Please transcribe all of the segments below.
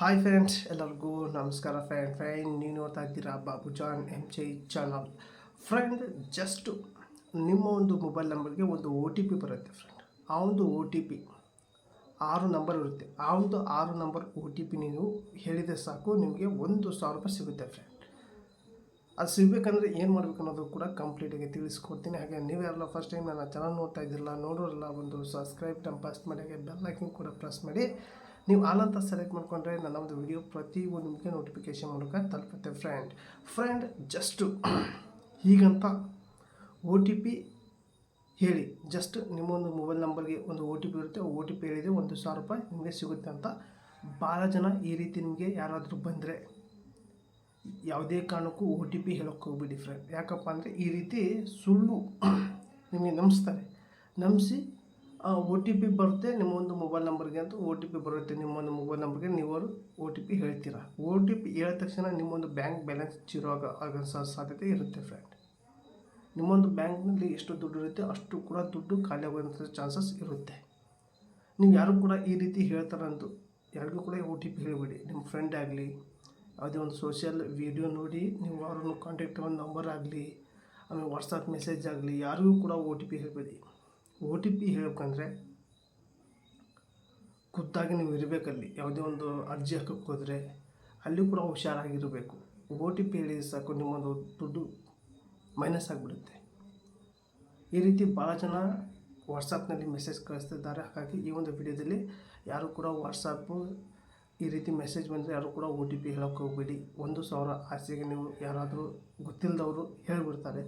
Hi friends ಎಲ್ಲರಿಗೂ ನಮಸ್ಕಾರ friend friend ನೀವು ನೋಡ್ತಾ ಇದ್ದೀರಾ? Babu John M J channel friend just ನಿಮ್ಮ ಒಂದು ಮೊಬೈಲ್ ನಂಬರ್ಗೆ ಒಂದು ಒ ಟಿ ಪಿ ಬರುತ್ತೆ ಫ್ರೆಂಡ್ ಆ ಒಂದು ಒ ಟಿ ಪಿ ಆರು ನಂಬರ್ ಇರುತ್ತೆ. ಆ ಒಂದು ಆರು ನಂಬರ್ ಒ ಟಿ ಪಿ ನೀವು ಹೇಳಿದರೆ ಸಾಕು, ನಿಮಗೆ ಒಂದು ಸಾವಿರ ರೂಪಾಯಿ ಸಿಗುತ್ತೆ ಫ್ರೆಂಡ್ ಅದು ಸಿಗಬೇಕಂದ್ರೆ ಏನು ಮಾಡಬೇಕು ಅನ್ನೋದು ಕೂಡ ಕಂಪ್ಲೀಟಾಗಿ ತಿಳಿಸ್ಕೊಡ್ತೀನಿ. ಹಾಗೆ ನೀವೆಲ್ಲ ಫಸ್ಟ್ ಟೈಮ್ ನನ್ನ ಚಾನಲ್ ನೋಡ್ತಾ ಇದ್ದಿರಲ್ಲ, ನೋಡೋರಲ್ಲ ಒಂದು ಸಬ್ಸ್ಕ್ರೈಬ್ ಟೈಮ್ ಪ್ರೆಸ್ ಮಾಡಿ, ಹಾಗೆ ಬೆಲ್ ಐಕನ್ ಕೂಡ ಪ್ರೆಸ್ ಮಾಡಿ. ನೀವು ಆಲ್ ಅಂತ ಸೆಲೆಕ್ಟ್ ಮಾಡಿಕೊಂಡ್ರೆ ನನ್ನ ಒಂದು ವಿಡಿಯೋ ಪ್ರತಿ ಒಂದು ನಿಮಗೆ ನೋಟಿಫಿಕೇಶನ್ ಮೂಲಕ ತಲುಪುತ್ತೆ ಫ್ರೆಂಡ್ ಫ್ರೆಂಡ್ ಜಸ್ಟು ಹೀಗಂತ ಒ ಟಿ ಪಿ ಹೇಳಿ. ಜಸ್ಟ್ ನಿಮ್ಮೊಂದು ಮೊಬೈಲ್ ನಂಬರ್ಗೆ ಒಂದು ಒ ಟಿ ಪಿ ಇರುತ್ತೆ. ಒ ಟಿ ಪಿ ಹೇಳಿದರೆ ಒಂದು ಸಾವಿರ ರೂಪಾಯಿ ನಿಮಗೆ ಸಿಗುತ್ತೆ ಅಂತ ಭಾಳ ಜನ ಈ ರೀತಿ ನಿಮಗೆ ಯಾರಾದರೂ ಬಂದರೆ ಯಾವುದೇ ಕಾರಣಕ್ಕೂ ಒ ಟಿ ಪಿ ಹೇಳೋಕ್ಕೆ ಹೋಗ್ಬಿಡಿ ಫ್ರೆಂಡ್ ಯಾಕಪ್ಪ ಅಂದರೆ ಈ ರೀತಿ ಸುಳ್ಳು ನಿಮಗೆ ನಂಬಿಸ್ತಾರೆ. ನಂಬಿಸಿ ಒ ಟಿ ಪಿ ಬರುತ್ತೆ ನಿಮ್ಮ ಒಂದು ಮೊಬೈಲ್ ನಂಬರ್ಗೆ ಅಂತ ಒ ಟಿ ಪಿ ಬರುತ್ತೆ, ನಿಮ್ಮೊಂದು ಮೊಬೈಲ್ ನಂಬರ್ಗೆ ನೀವು ಒ ಟಿ ಪಿ ಹೇಳ್ತೀರಾ? ಒ ಟಿ ಪಿ ಹೇಳಿದ ತಕ್ಷಣ ನಿಮ್ಮೊಂದು ಬ್ಯಾಂಕ್ ಬ್ಯಾಲೆನ್ಸ್ ಜೀರೋ ಆಗ ಆಗೋ ಸಾಧ್ಯತೆ ಇರುತ್ತೆ ಫ್ರೆಂಡ್ ನಿಮ್ಮೊಂದು ಬ್ಯಾಂಕ್ನಲ್ಲಿ ಎಷ್ಟು ದುಡ್ಡು ಇರುತ್ತೆ, ಅಷ್ಟು ಕೂಡ ದುಡ್ಡು ಖಾಲಿ ಆಗುವಂಥ ಚಾನ್ಸಸ್ ಇರುತ್ತೆ. ನೀವು ಯಾರು ಕೂಡ ಈ ರೀತಿ ಹೇಳ್ತಾರಂದು ಯಾರಿಗೂ ಕೂಡ ಒ ಟಿ ಪಿ ಹೇಳಬೇಡಿ. ನಿಮ್ಮ ಫ್ರೆಂಡ್ ಆಗಲಿ, ಯಾವುದೇ ಒಂದು ಸೋಷಿಯಲ್ ವೀಡಿಯೋ ನೋಡಿ, ನೀವು ಅವ್ರನ್ನು ಕಾಂಟ್ಯಾಕ್ಟ್ ಒಂದು ನಂಬರ್ ಆಗಲಿ, ಆಮೇಲೆ ವಾಟ್ಸಪ್ ಮೆಸೇಜ್ ಆಗಲಿ, ಯಾರಿಗೂ ಕೂಡ ಒ ಟಿ ಪಿ ಹೇಳಬೇಡಿ. ಒ ಟಿ ಪಿ ಹೇಳ್ಬೇಕಂದ್ರೆ ಖುದ್ದಾಗಿ ನೀವು ಇರಬೇಕಲ್ಲಿ. ಯಾವುದೇ ಒಂದು ಅರ್ಜಿ ಹಾಕಕ್ಕೆ ಹೋದರೆ ಅಲ್ಲಿ ಕೂಡ ಹುಷಾರಾಗಿರಬೇಕು. ಓ ಟಿ ಪಿ ಹೇಳಿದ ಸಾಕು, ನಿಮ್ಮೊಂದು ದುಡ್ಡು ಮೈನಸ್ ಆಗಿಬಿಡುತ್ತೆ. ಈ ರೀತಿ ಭಾಳ ಜನ ವಾಟ್ಸಪ್ನಲ್ಲಿ ಮೆಸೇಜ್ ಕಳಿಸ್ತಿದ್ದಾರೆ. ಹಾಗಾಗಿ ಈ ಒಂದು ವಿಡಿಯೋದಲ್ಲಿ ಯಾರು ಕೂಡ ವಾಟ್ಸಪ್ಪು ಈ ರೀತಿ ಮೆಸೇಜ್ ಬಂದರೆ ಯಾರು ಕೂಡ ಒ ಟಿ ಪಿ ಹೇಳೋಕ್ಕೆ ಹೋಗ್ಬೇಡಿ. ಒಂದು ಸಾವಿರ ಆಸೆಗೆ ನೀವು ಯಾರಾದರೂ ಗೊತ್ತಿಲ್ಲದವರು ಹೇಳಿಬಿಡ್ತಾರೆ.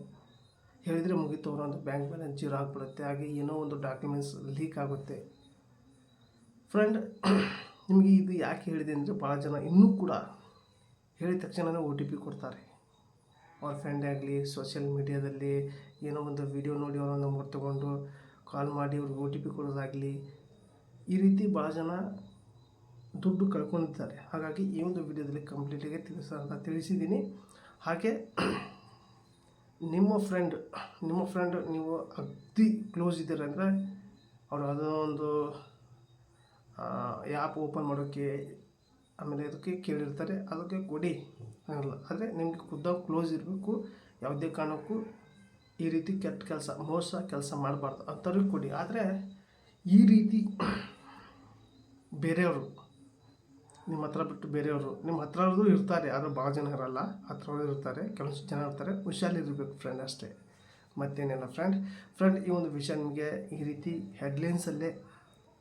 ಹೇಳಿದರೆ ಮುಗಿತು ಅವರೊಂದು ಬ್ಯಾಂಕ್ ಬ್ಯಾಲೆನ್ಸ್ ಜೀರೋ ಆಗಿಬಿಡುತ್ತೆ. ಹಾಗೆ ಏನೋ ಒಂದು ಡಾಕ್ಯುಮೆಂಟ್ಸ್ ಲೀಕ್ ಆಗುತ್ತೆ. ಫ್ರೆಂಡ್ ನಿಮಗೆ ಇದು ಯಾಕೆ ಹೇಳಿದೆ ಅಂದರೆ ಭಾಳ ಜನ ಇನ್ನೂ ಕೂಡ ಹೇಳಿದ ತಕ್ಷಣವೇ ಒ ಟಿ ಪಿ ಕೊಡ್ತಾರೆ. ಅವ್ರ ಫ್ರೆಂಡ್ ಆಗಲಿ ಸೋಷಿಯಲ್ ಮೀಡಿಯಾದಲ್ಲಿ ಏನೋ ಒಂದು ವಿಡಿಯೋ ನೋಡಿ ಅವರ ನಂಬರ್ ತೊಗೊಂಡು ಕಾಲ್ ಮಾಡಿ ಅವ್ರಿಗೆ ಒ ಟಿ ಪಿ ಕೊಡೋದಾಗಲಿ ಈ ರೀತಿ ಭಾಳ ಜನ ದುಡ್ಡು ಕಳ್ಕೊಂಡಿದ್ದಾರೆ. ಹಾಗಾಗಿ ಈ ಒಂದು ವಿಡಿಯೋದಲ್ಲಿ ಕಂಪ್ಲೀಟಾಗಿ ತಿಳಿಸ ತಿಳಿಸಿದ್ದೀನಿ. ಹಾಗೆ ನಿಮ್ಮ ಫ್ರೆಂಡ್ ನಿಮ್ಮ ಫ್ರೆಂಡ್ ನೀವು ಅತಿ ಕ್ಲೋಸ್ ಇದ್ದೀರ ಅಂದರೆ ಅವರು ಅದೋ ಒಂದು ಆ್ಯಪ್ ಓಪನ್ ಮಾಡೋಕ್ಕೆ ಆಮೇಲೆ ಅದಕ್ಕೆ ಕೇಳಿರ್ತಾರೆ, ಅದಕ್ಕೆ ಕೊಡಿ. ಅನ್ನಲ್ಲ ಆದರೆ ನಿಮಗೆ ಖುದ್ದಾಗಿ ಕ್ಲೋಸ್ ಇರಬೇಕು, ಯಾವುದೇ ಕಾರಣಕ್ಕೂ ಈ ರೀತಿ ಕೆಟ್ಟ ಕೆಲಸ, ಮೋಸ ಕೆಲಸ ಮಾಡಬಾರ್ದು. ಅಂಥವ್ರಿಗೆ ಕೊಡಿ. ಆದರೆ ಈ ರೀತಿ ಬೇರೆಯವರು ನಿಮ್ಮ ಹತ್ರ ಬಿಟ್ಟು ಬೇರೆಯವರು, ನಿಮ್ಮ ಹತ್ರದ್ದು ಇರ್ತಾರೆ, ಆದರೂ ಭಾಳ ಜನ ಇರಲ್ಲ ಹತ್ರ ಇರ್ತಾರೆ ಕೆಲವೊಂದು ಜನ ಇರ್ತಾರೆ, ಹುಷಾರಿರಬೇಕು ಫ್ರೆಂಡ್ ಅಷ್ಟೇ. ಮತ್ತೇನಿಲ್ಲ ಫ್ರೆಂಡ್ ಫ್ರೆಂಡ್ ಈ ಒಂದು ವಿಷಯ ನಿಮಗೆ ಈ ರೀತಿ ಹೆಡ್ಲೈನ್ಸಲ್ಲೇ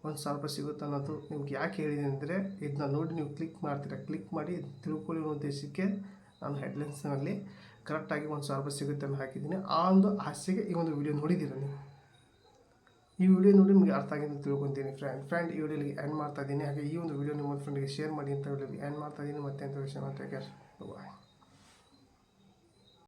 ಒಂದು ಸಾವಿರ ರೂಪಾಯಿ ಸಿಗುತ್ತೆ ಅನ್ನೋದು ನಿಮ್ಗೆ ಯಾಕೆ ಹೇಳಿದೆ ಅಂದರೆ ಇದನ್ನ ನೋಡಿ ನೀವು ಕ್ಲಿಕ್ ಮಾಡ್ತೀರಾ? ಕ್ಲಿಕ್ ಮಾಡಿ ತಿಳ್ಕೊಳ್ಳಿ ಉದ್ದೇಶಕ್ಕೆ ನಾನು ಹೆಡ್ಲೈನ್ಸ್ನಲ್ಲಿ ಕರೆಕ್ಟಾಗಿ ಒಂದು ಸಾವಿರ ರೂಪಾಯಿ ಸಿಗುತ್ತೆ ಅಂತ ಹಾಕಿದ್ದೀನಿ. ಆ ಒಂದು ಆಸೆಗೆ ಈ ಒಂದು ವಿಡಿಯೋ ನೋಡಿದ್ದೀರ ನೀವು? ಈ ವಿಡಿಯೋ ನೋಡಿ ನಿಮಗೆ ಅರ್ಥ ಆಗಿದೆ ಅಂತ ತಿಳ್ಕೊತೀನಿ ಫ್ರೆಂಡ್ ಫ್ರೆಂಡ್ ಈ ವಿಡಿಯೋಲಿ ಎಂಡ್ ಮಾಡ್ತಾ ಇದ್ದೀನಿ. ಹಾಗೆ ಈ ಒಂದು ವಿಡಿಯೋ ನಿಮ್ಮ ಫ್ರೆಂಡ್ಗೆ ಶೇರ್ ಮಾಡಿ ಅಂತ ವಿಡಿಯೋಲಿ ಎಂಡ್ ಮಾಡ್ತಾ ಇದ್ದೀನಿ. ಮತ್ತೆ ಅಂತ ವಿಷಯ ಮಾತ್ರ ಕೇರ್ ಬಾಯ್